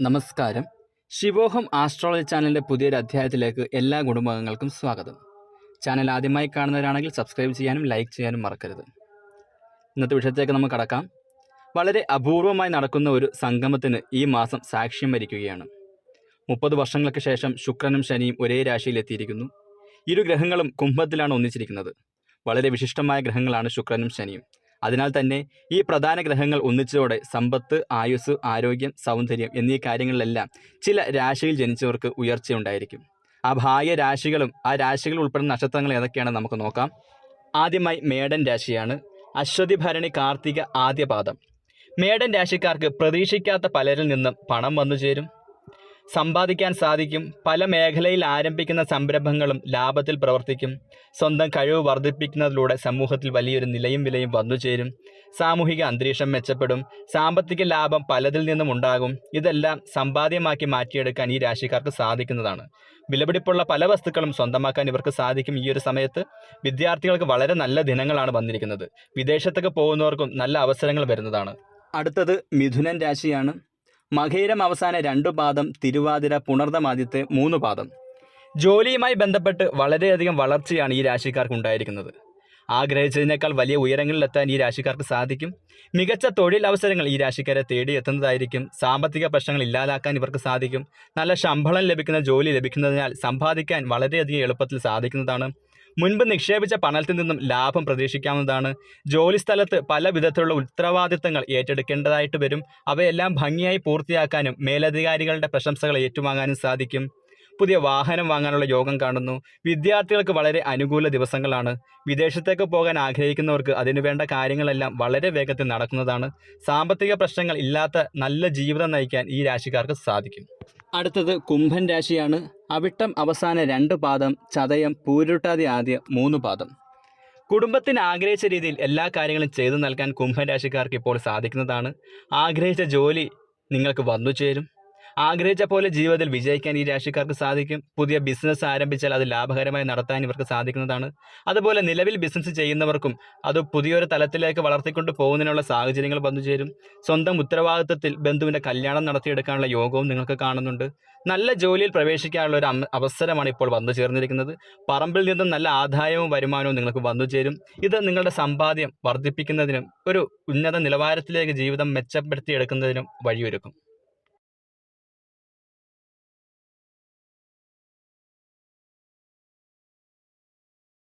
നമസ്കാരം. ശിവോഹം ആസ്ട്രോളജി ചാനലിന്റെ പുതിയൊരു അധ്യായത്തിലേക്ക് എല്ലാ കുടുംബാംഗങ്ങൾക്കും സ്വാഗതം. ചാനൽ ആദ്യമായി കാണുന്നവരാണെങ്കിൽ സബ്സ്ക്രൈബ് ചെയ്യാനും ലൈക്ക് ചെയ്യാനും മറക്കരുത്. ഇന്നത്തെ വിഷയത്തേക്ക് നമുക്ക് കടക്കാം. വളരെ അപൂർവമായി നടക്കുന്ന ഒരു സംഗമത്തിന് ഈ മാസം സാക്ഷ്യം വരിക്കുകയാണ്. മുപ്പത് വർഷങ്ങൾക്ക് ശേഷം ശുക്രനും ശനിയും ഒരേ രാശിയിൽ എത്തിയിരിക്കുന്നു. ഇരു ഗ്രഹങ്ങളും കുംഭത്തിലാണ് ഒന്നിച്ചിരിക്കുന്നത്. വളരെ വിശിഷ്ടമായ ഗ്രഹങ്ങളാണ് ശുക്രനും ശനിയും. അതിനാൽ തന്നെ ഈ പ്രധാന ഗ്രഹങ്ങൾ ഒന്നിച്ചതോടെ സമ്പത്ത് ആയുസ് ആരോഗ്യം സൗന്ദര്യം എന്നീ കാര്യങ്ങളിലെല്ലാം ചില രാശിയിൽ ജനിച്ചവർക്ക് ഉയർച്ചയുണ്ടായിരിക്കും. ആ ഭാഗ്യ രാശികളും ആ രാശികൾ ഉൾപ്പെടുന്ന നക്ഷത്രങ്ങൾ ഏതൊക്കെയാണെന്ന് നമുക്ക് നോക്കാം. ആദ്യമായി മേടൻ രാശിയാണ്. അശ്വതി ഭരണി കാർത്തിക ആദ്യപാദം. മേടൻ രാശിക്കാർക്ക് പ്രതീക്ഷിക്കാത്ത പലരിൽ നിന്നും പണം വന്നു ചേരും. സമ്പാദിക്കാൻ സാധിക്കും. പല മേഖലയിൽ ആരംഭിക്കുന്ന സംരംഭങ്ങളും ലാഭത്തിൽ പ്രവർത്തിക്കും. സ്വന്തം കഴിവ് വർദ്ധിപ്പിക്കുന്നതിലൂടെ സമൂഹത്തിൽ വലിയൊരു നിലയും വിലയും വന്നു ചേരും. സാമൂഹിക അന്തരീക്ഷം മെച്ചപ്പെടും. സാമ്പത്തിക ലാഭം പലതിൽ നിന്നും ഉണ്ടാകും. ഇതെല്ലാം സമ്പാദ്യമാക്കി മാറ്റിയെടുക്കാൻ ഈ രാശിക്കാർക്ക് സാധിക്കുന്നതാണ്. വിലപിടിപ്പുള്ള പല വസ്തുക്കളും സ്വന്തമാക്കാൻ ഇവർക്ക് സാധിക്കും ഈ ഒരു സമയത്ത്. വിദ്യാർത്ഥികൾക്ക് വളരെ നല്ല ദിനങ്ങളാണ് വന്നിരിക്കുന്നത്. വിദേശത്തൊക്കെ പോകുന്നവർക്കും നല്ല അവസരങ്ങൾ വരുന്നതാണ്. അടുത്തത് മിഥുനൻ രാശിയാണ്. മകയിരം അവസാന രണ്ടു പാദം തിരുവാതിര പുണർദമാദ്യത്തെ മൂന്ന് പാദം. ജോലിയുമായി ബന്ധപ്പെട്ട് വളരെയധികം വളർച്ചയാണ് ഈ രാശിക്കാർക്ക് ഉണ്ടായിരിക്കുന്നത്. ആഗ്രഹിച്ചതിനേക്കാൾ വലിയ ഉയരങ്ങളിലെത്താൻ ഈ രാശിക്കാർക്ക് സാധിക്കും. മികച്ച തൊഴിൽ അവസരങ്ങൾ ഈ രാശിക്കാരെ തേടിയെത്തുന്നതായിരിക്കും സാമ്പത്തിക പ്രശ്നങ്ങൾ ഇല്ലാതാക്കാൻ ഇവർക്ക് സാധിക്കും. നല്ല ശമ്പളം ലഭിക്കുന്ന ജോലി ലഭിക്കുന്നതിനാൽ സമ്പാദിക്കാൻ വളരെയധികം എളുപ്പത്തിൽ സാധിക്കുന്നതാണ്. മുൻപ് നിക്ഷേപിച്ച പണത്തിൽ നിന്നും ലാഭം പ്രതീക്ഷിക്കാവുന്നതാണ്. ജോലിസ്ഥലത്ത് പല വിധത്തിലുള്ള ഉത്തരവാദിത്തങ്ങൾ ഏറ്റെടുക്കേണ്ടതായിട്ട് വരും. അവയെല്ലാം ഭംഗിയായി പൂർത്തിയാക്കാനും മേലധികാരികളുടെ പ്രശംസകൾ ഏറ്റുവാങ്ങാനും സാധിക്കും. പുതിയ വാഹനം വാങ്ങാനുള്ള യോഗം കാണുന്നു. വിദ്യാർത്ഥികൾക്ക് വളരെ അനുകൂല ദിവസങ്ങളാണ്. വിദേശത്തേക്ക് പോകാൻ ആഗ്രഹിക്കുന്നവർക്ക് അതിനുവേണ്ട കാര്യങ്ങളെല്ലാം വളരെ വേഗത്തിൽ നടക്കുന്നതാണ്. സാമ്പത്തിക പ്രശ്നങ്ങൾ ഇല്ലാത്ത നല്ല ജീവിതം നയിക്കാൻ ഈ രാശിക്കാർക്ക് സാധിക്കും. അടുത്തത് കുംഭൻ രാശിയാണ്. അവിട്ടം അവസാന രണ്ട് പാദം ചതയം പൂരുട്ടാതി ആദ്യ മൂന്ന് പാദം. കുടുംബത്തിന് ആഗ്രഹിച്ച രീതിയിൽ എല്ലാ കാര്യങ്ങളും ചെയ്തു നൽകാൻ കുംഭൻ രാശിക്കാർക്ക് ഇപ്പോൾ സാധിക്കുന്നതാണ്. ആഗ്രഹിച്ച ജോലി നിങ്ങൾക്ക് വന്നു ചേരും. ആഗ്രഹിച്ച പോലെ ജീവിതത്തിൽ വിജയിക്കാൻ ഈ രാശിക്കാർക്ക് സാധിക്കും. പുതിയ ബിസിനസ് ആരംഭിച്ചാൽ അത് ലാഭകരമായി നടത്താൻ ഇവർക്ക് സാധിക്കുന്നതാണ്. അതുപോലെ നിലവിൽ ബിസിനസ് ചെയ്യുന്നവർക്കും അത് പുതിയൊരു തലത്തിലേക്ക് വളർത്തിക്കൊണ്ട് പോകുന്നതിനുള്ള സാഹചര്യങ്ങൾ വന്നു ചേരും. സ്വന്തം ഉത്തരവാദിത്വത്തിൽ ബന്ധുവിന്റെ കല്യാണം നടത്തിയെടുക്കാനുള്ള യോഗവും നിങ്ങൾക്ക് കാണുന്നുണ്ട്. നല്ല ജോലിയിൽ പ്രവേശിക്കാനുള്ള ഒരു അവസരമാണ് ഇപ്പോൾ വന്നു ചേർന്നിരിക്കുന്നത്. പറമ്പിൽ നിന്നും നല്ല ആദായവും വരുമാനവും നിങ്ങൾക്ക് വന്നു ചേരും. ഇത് നിങ്ങളുടെ സമ്പാദ്യം വർദ്ധിപ്പിക്കുന്നതിനും ഒരു ഉന്നത നിലവാരത്തിലേക്ക് ജീവിതം മെച്ചപ്പെടുത്തിയെടുക്കുന്നതിനും വഴിയൊരുക്കും.